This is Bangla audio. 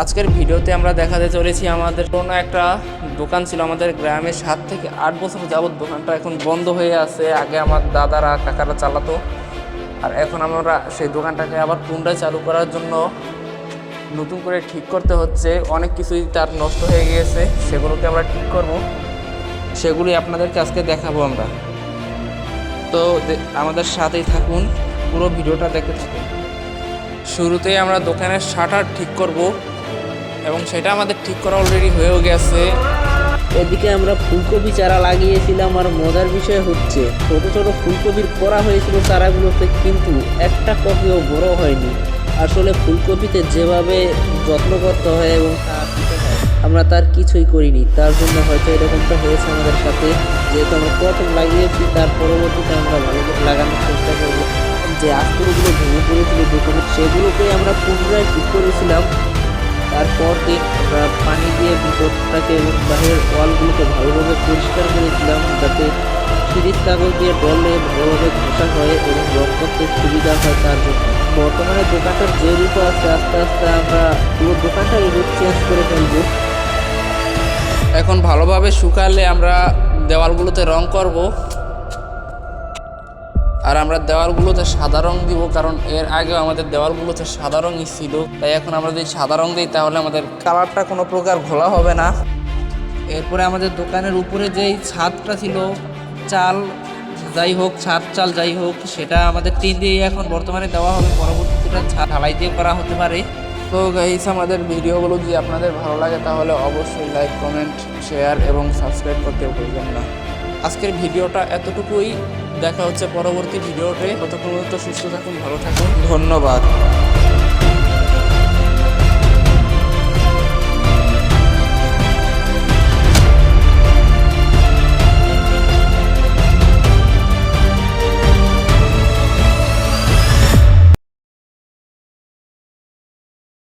আজকের ভিডিওতে আমরা দেখাতে চলেছি আমাদের কোনো একটা দোকান ছিল, আমাদের গ্রামে সাত থেকে আট বছর যাবত দোকানটা এখন বন্ধ হয়ে আছে। আগে আমার দাদারা, কাকারা চালাতো। আর এখন আমরা সেই দোকানটাকে আবার পুনরায় চালু করার জন্য নতুন করে ঠিক করতে হচ্ছে। অনেক কিছুই তার নষ্ট হয়ে গিয়েছে, সেগুলোকে আমরা ঠিক করব। সেগুলি আপনাদেরকে আজকে দেখাবো আমরা। তো আমাদের সাথেই থাকুন, পুরো ভিডিওটা দেখতে থাকুন। শুরুতেই আমরা দোকানের শাটার ঠিক করব। এবং সেটা আমাদের ঠিক করা অলরেডি হয়েও গেছে। এদিকে আমরা ফুলকপি চারা লাগিয়েছিলাম আর মজার বিষয় হচ্ছে, ছোট ছোট ফুলকপির করা হয়েছিল চারাগুলোতে কিন্তু একটা কপিও বড় হয়নি। আসলে ফুলকপিতে যেভাবে যত্ন করতে হয় এবং আমরা তার কিছুই করিনি। তার জন্য হয়তো এরকমটা হয়েছে আমাদের সাথে, যেহেতু আমরা প্রথম লাগিয়েছি, তার পরবর্তীতে আমরা ভালো করে লাগানোর চেষ্টা করব। যে আস্তরগুলো ভেঙে পড়েছিল দোকানে সেগুলোকে আমরা পুনরায় ঠিক করেছিলাম। তারপর আমরা পানি দিয়ে ভিতরটাকে এবং বাইরের ওয়ালগুলোকে ভালোভাবে পরিষ্কার করেছিলাম যাতে সিরিজ কাগজ দিয়ে ডলে ভালোভাবে ঘষা হয় এবং রং করতে সুবিধা হয় তার জন্য। বর্তমানে দোকানটার যে রূপ আছে, আস্তে আস্তে আমরা পুরো দোকানটার রূপ চেঞ্জ করে ফেলব। এখন ভালোভাবে শুকালে আমরা দেওয়ালগুলোতে রং করব। আর আমরা দেওয়ালগুলোতে সাদা রং দিব, কারণ এর আগেও আমাদের দেওয়ালগুলোতে সাদা রঙই ছিল। তাই এখন আমরা যদি সাদা রং দিই, তাহলে আমাদের কালারটা কোনো প্রকার ঘোলা হবে না। এরপরে আমাদের দোকানের উপরে যেই ছাদটা ছিল, চাল যাই হোক, ছাদ চাল যাই হোক, সেটা আমাদের টিন দিয়ে এখন বর্তমানে দেওয়া হবে। পরবর্তীতে ছাদ ঢালাই দিয়ে করা হতে পারে। তো গাইস আমাদের ভিডিওগুলো যদি আপনাদের ভালো লাগে, তাহলে অবশ্যই লাইক কমেন্ট শেয়ার এবং সাবস্ক্রাইব করতে ভুলবেন না। আজকের ভিডিওটা এতটুকুই। দেখা হচ্ছে পরবর্তী ভিডিওতে। ততক্ষণ সুস্থ থাকুন ভালো থাকুন। ধন্যবাদ।